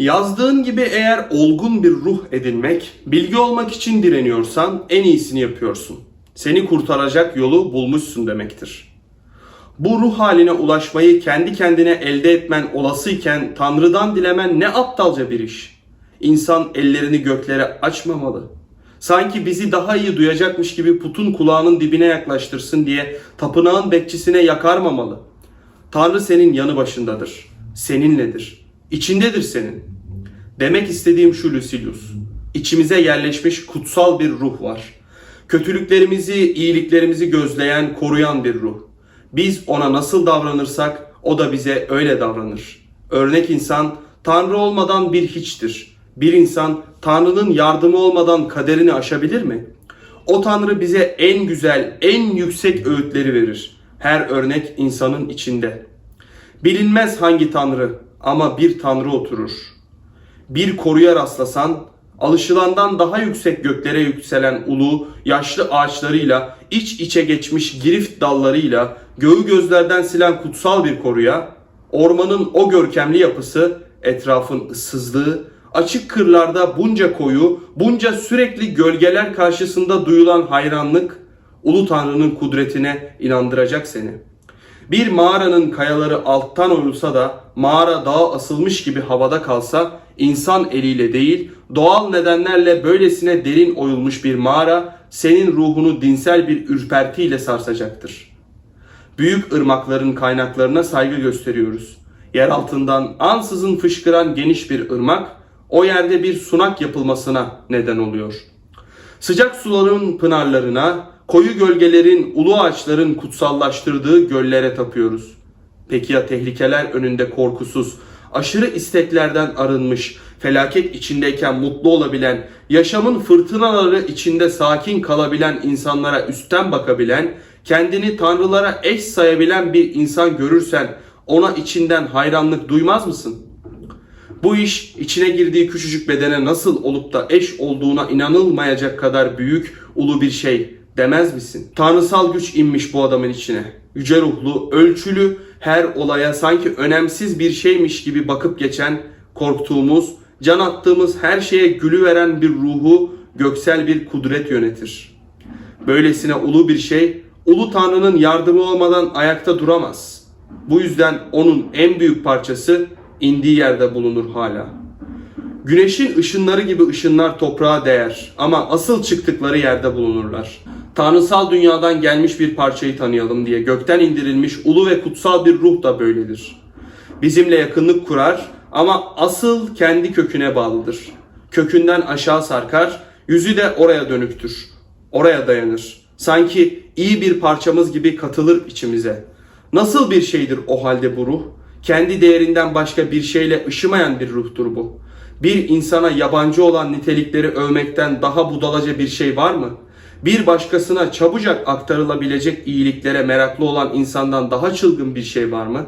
Yazdığın gibi eğer olgun bir ruh edinmek, bilgi olmak için direniyorsan en iyisini yapıyorsun. Seni kurtaracak yolu bulmuşsun demektir. Bu ruh haline ulaşmayı kendi kendine elde etmen olasıyken Tanrı'dan dilemen ne aptalca bir iş. İnsan ellerini göklere açmamalı. Sanki bizi daha iyi duyacakmış gibi putun kulağının dibine yaklaştırsın diye tapınağın bekçisine yakarmamalı. Tanrı senin yanı başındadır. Seninledir. İçindedir senin. Demek istediğim şu Lucilius. İçimize yerleşmiş kutsal bir ruh var. Kötülüklerimizi, iyiliklerimizi gözleyen, koruyan bir ruh. Biz ona nasıl davranırsak o da bize öyle davranır. Örnek insan Tanrı olmadan bir hiçtir. Bir insan Tanrı'nın yardımı olmadan kaderini aşabilir mi? O Tanrı bize en güzel, en yüksek öğütleri verir. Her örnek insanın içinde. Bilinmez hangi Tanrı ama bir Tanrı oturur. Bir koruya rastlasan, alışılandan daha yüksek göklere yükselen ulu, yaşlı ağaçlarıyla, iç içe geçmiş girift dallarıyla, göğü gözlerden silen kutsal bir koruya, ormanın o görkemli yapısı, etrafın ıssızlığı, açık kırlarda bunca koyu, bunca sürekli gölgeler karşısında duyulan hayranlık, ulu Tanrı'nın kudretine inandıracak seni. Bir mağaranın kayaları alttan oyulsa da mağara dağa asılmış gibi havada kalsa insan eliyle değil doğal nedenlerle böylesine derin oyulmuş bir mağara senin ruhunu dinsel bir ürpertiyle sarsacaktır. Büyük ırmakların kaynaklarına saygı gösteriyoruz. Yer altından ansızın fışkıran geniş bir ırmak o yerde bir sunak yapılmasına neden oluyor. Sıcak suların pınarlarına, koyu gölgelerin, ulu ağaçların kutsallaştırdığı göllere tapıyoruz. Peki ya tehlikeler önünde korkusuz, aşırı isteklerden arınmış, felaket içindeyken mutlu olabilen, yaşamın fırtınaları içinde sakin kalabilen insanlara üstten bakabilen, kendini tanrılara eş sayabilen bir insan görürsen ona içinden hayranlık duymaz mısın?'' Bu iş içine girdiği küçücük bedene nasıl olup da eş olduğuna inanılmayacak kadar büyük, ulu bir şey demez misin? Tanrısal güç inmiş bu adamın içine. Yüce ruhlu, ölçülü, her olaya sanki önemsiz bir şeymiş gibi bakıp geçen, korktuğumuz, can attığımız her şeye gülü veren bir ruhu göksel bir kudret yönetir. Böylesine ulu bir şey, ulu Tanrı'nın yardımı olmadan ayakta duramaz. Bu yüzden onun en büyük parçası indiği yerde bulunur hala. Güneşin ışınları gibi ışınlar toprağa değer ama asıl çıktıkları yerde bulunurlar. Tanrısal dünyadan gelmiş bir parçayı tanıyalım diye gökten indirilmiş ulu ve kutsal bir ruh da böyledir. Bizimle yakınlık kurar ama asıl kendi köküne bağlıdır. Kökünden aşağı sarkar, yüzü de oraya dönüktür. Oraya dayanır. Sanki iyi bir parçamız gibi katılır içimize. Nasıl bir şeydir o halde bu ruh? kendi değerinden başka bir şeyle ışımayan bir ruhtur bu. Bir insana yabancı olan nitelikleri övmekten daha budalaca bir şey var mı? Bir başkasına çabucak aktarılabilecek iyiliklere meraklı olan insandan daha çılgın bir şey var mı?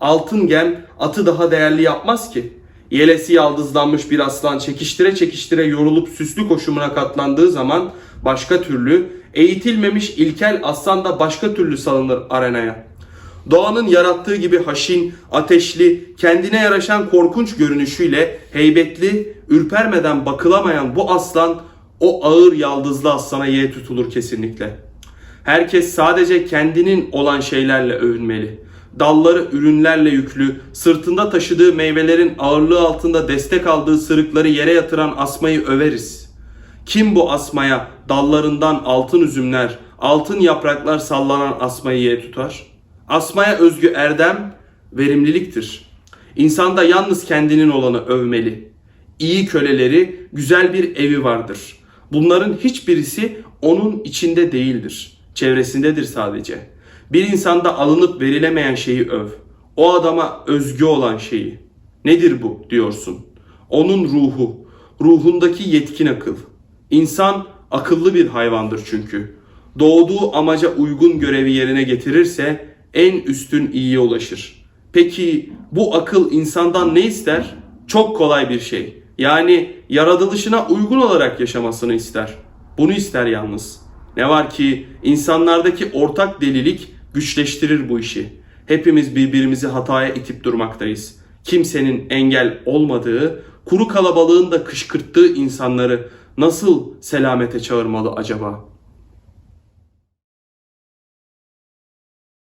Altın gem atı daha değerli yapmaz ki. Yelesi yaldızlanmış bir aslan çekiştire çekiştire yorulup süslü koşumuna katlandığı zaman başka türlü, eğitilmemiş ilkel aslan da başka türlü salınır arenaya.'' Doğanın yarattığı gibi haşin, ateşli, kendine yaraşan korkunç görünüşüyle heybetli, ürpermeden bakılamayan bu aslan o ağır yaldızlı aslana yeğ tutulur kesinlikle. Herkes sadece kendinin olan şeylerle övünmeli. Dalları ürünlerle yüklü, sırtında taşıdığı meyvelerin ağırlığı altında destek aldığı sırıkları yere yatıran asmayı överiz. Kim bu asmaya dallarından altın üzümler, altın yapraklar sallanan asmayı yeğ tutar?'' Asmaya özgü erdem verimliliktir. İnsanda yalnız kendinin olanı övmeli. İyi köleleri, güzel bir evi vardır. Bunların hiçbirisi onun içinde değildir. Çevresindedir sadece. Bir insanda alınıp verilemeyen şeyi öv. O adama özgü olan şeyi. Nedir bu diyorsun? Onun ruhu, ruhundaki yetkin akıl. İnsan akıllı bir hayvandır çünkü. Doğduğu amaca uygun görevi yerine getirirse en üstün iyiye ulaşır. Peki bu akıl insandan ne ister? Çok kolay bir şey. Yani yaratılışına uygun olarak yaşamasını ister. Bunu ister yalnız. Ne var ki insanlardaki ortak delilik güçleştirir bu işi. Hepimiz birbirimizi hataya itip durmaktayız. kimsenin engel olmadığı, kuru kalabalığın da kışkırttığı insanları nasıl selamete çağırmalı acaba?